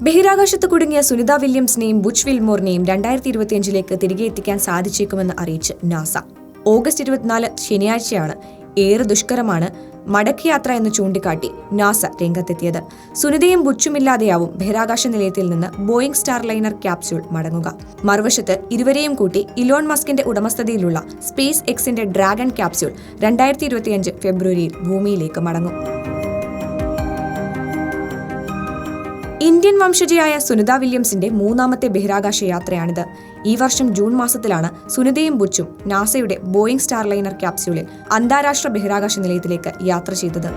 ബഹിരാകാശത്ത് കുടുങ്ങിയ സുനിത വില്യംസിനെയും ബുച്ച് വിൽമോറിനെയും രണ്ടായിരത്തി ഇരുപത്തിയഞ്ചിലേക്ക് തിരികെ എത്തിക്കാൻ സാധിച്ചേക്കുമെന്ന് അറിയിച്ച് നാസ. ഓഗസ്റ്റ് ഇരുപത്തിനാല് ശനിയാഴ്ചയാണ് ഏറെ ദുഷ്കരമാണ് മടക്കയാത്ര എന്ന് ചൂണ്ടിക്കാട്ടി നാസ രംഗത്തെത്തിയത്. സുനിതയും ബുച്ചുമില്ലാതെയാവും ബഹിരാകാശ നിലയത്തിൽ നിന്ന് ബോയിംഗ് സ്റ്റാർലൈനർ ക്യാപ്സ്യൂൾ മടങ്ങുക. മറുവശത്ത് ഇരുവരെയും കൂട്ടി ഇലോൺ മസ്കിന്റെ ഉടമസ്ഥതയിലുള്ള സ്പേസ് എക്സിന്റെ ഡ്രാഗൺ ക്യാപ്സ്യൂൾ രണ്ടായിരത്തി ഫെബ്രുവരിയിൽ ഭൂമിയിലേക്ക് മടങ്ങും. ഇന്ത്യൻ വംശജയായ സുനിത വില്യംസിന്റെ മൂന്നാമത്തെ ബഹിരാകാശ യാത്രയാണിത്. ഈ വർഷം ജൂൺ മാസത്തിലാണ് സുനിതയും ബുച്ചും നാസയുടെ ബോയിംഗ് സ്റ്റാർലൈനർ ക്യാപ്സ്യൂളിൽ അന്താരാഷ്ട്ര ബഹിരാകാശ നിലയത്തിലേക്ക് യാത്ര ചെയ്തത്.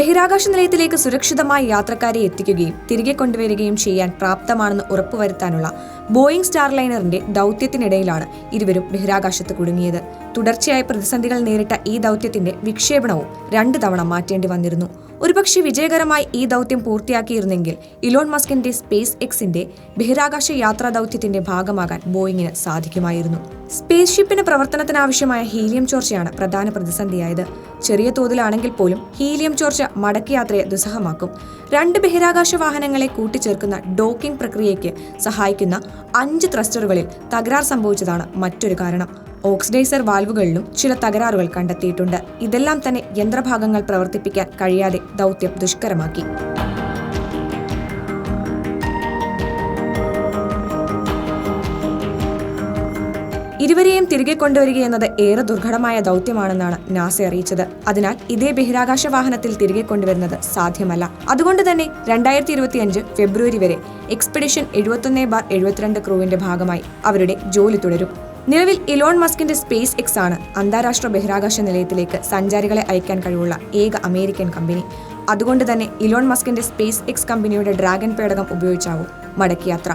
ബഹിരാകാശ നിലയത്തിലേക്ക് സുരക്ഷിതമായി യാത്രക്കാരെ എത്തിക്കുകയും തിരികെ കൊണ്ടുവരികയും ചെയ്യാൻ പ്രാപ്തമാണെന്ന് ഉറപ്പുവരുത്താനുള്ള ബോയിംഗ് സ്റ്റാർലൈനറിന്റെ ദൗത്യത്തിനിടയിലാണ് ഇരുവരും ബഹിരാകാശത്ത് കുടുങ്ങിയത്. തുടർച്ചയായ പ്രതിസന്ധികൾ നേരിട്ട ഈ ദൗത്യത്തിന്റെ വിക്ഷേപണവും രണ്ട് തവണ മാറ്റേണ്ടി വന്നിരുന്നു. ഒരുപക്ഷെ വിജയകരമായി ഈ ദൗത്യം പൂർത്തിയാക്കിയിരുന്നെങ്കിൽ ഇലോൺ മസ്കിന്റെ സ്പേസ് എക്സിന്റെ ബഹിരാകാശ യാത്രാ ദൗത്യത്തിന്റെ ഭാഗമാകാൻ ബോയിങ്ങിന് സാധിക്കുമായിരുന്നു. സ്പേസ് ഷിപ്പിന് പ്രവർത്തനത്തിനാവശ്യമായ ഹീലിയം ചോർച്ചയാണ് പ്രധാന പ്രതിസന്ധിയായത്. ചെറിയ തോതിലാണെങ്കിൽ പോലും ഹീലിയം ചോർച്ച മടക്കയാത്രയെ ദുസ്സഹമാക്കും. രണ്ട് ബഹിരാകാശ വാഹനങ്ങളെ കൂട്ടിച്ചേർക്കുന്ന ഡോക്കിംഗ് പ്രക്രിയയ്ക്ക് സഹായിക്കുന്ന അഞ്ച് ത്രസ്റ്ററുകളിൽ തകരാർ സംഭവിച്ചതാണ് മറ്റൊരു കാരണം. ഓക്സിഡൈസർ വാൽവുകളിലും ചില തകരാറുകൾ കണ്ടെത്തിയിട്ടുണ്ട്. ഇതെല്ലാം തന്നെ യന്ത്രഭാഗങ്ങൾ പ്രവർത്തിപ്പിക്കാൻ കഴിയാതെ ദൗത്യം ദുഷ്കരമാക്കി. ഇരുവരെയും തിരികെ കൊണ്ടുവരികയെന്നത് ഏറെ ദുർഘടമായ ദൗത്യമാണെന്നാണ് നാസ അറിയിച്ചത്. അതിനാൽ ഇതേ ബഹിരാകാശ വാഹനത്തിൽ തിരികെ കൊണ്ടുവരുന്നത് സാധ്യമല്ല. അതുകൊണ്ട് തന്നെ രണ്ടായിരത്തി ഇരുപത്തിയഞ്ച് ഫെബ്രുവരി വരെ എക്സ്പെഡിഷൻ എഴുപത്തൊന്ന് ബാർ എഴുപത്തിരണ്ട് ക്രൂവിന്റെ ഭാഗമായി അവരുടെ ജോലി തുടരും. നിലവിൽ ഇലോൺ മസ്കിന്റെ സ്പേസ് എക്സ് ആണ് അന്താരാഷ്ട്ര ബഹിരാകാശ നിലയത്തിലേക്ക് സഞ്ചാരികളെ അയക്കാൻ കഴിവുള്ള ഏക അമേരിക്കൻ കമ്പനി. അതുകൊണ്ട് തന്നെ ഇലോൺ മസ്കിന്റെ സ്പേസ് എക്സ് കമ്പനിയുടെ ഡ്രാഗൺ പേടകം ഉപയോഗിച്ചാവും മടക്കിയാത്ര.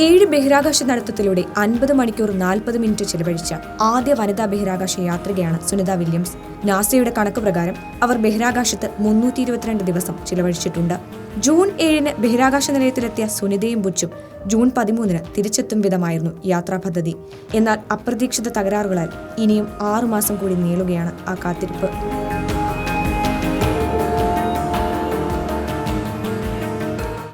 ഏഴ് ബഹിരാകാശ നടത്തത്തിലൂടെ അൻപത് മണിക്കൂർ നാൽപ്പത് മിനിറ്റ് ചിലവഴിച്ച ആദ്യ വനിതാ ബഹിരാകാശ യാത്രികയാണ് സുനിത വില്യംസ്. നാസയുടെ കണക്ക് പ്രകാരം അവർ ബഹിരാകാശത്ത് മുന്നൂറ്റി ഇരുപത്തിരണ്ട് ദിവസം ചിലവഴിച്ചിട്ടുണ്ട്. ജൂൺ ഏഴിന് ബഹിരാകാശ നിലയത്തിലെത്തിയ സുനിതയും ബുച്ചും ജൂൺ പതിമൂന്നിന് തിരിച്ചെത്തും വിധമായിരുന്നു യാത്രാ പദ്ധതി. എന്നാൽ അപ്രതീക്ഷിത തകരാറുകളാൽ ഇനിയും ആറുമാസം കൂടി നീളുകയാണ് ആ കാത്തിരിപ്പ്.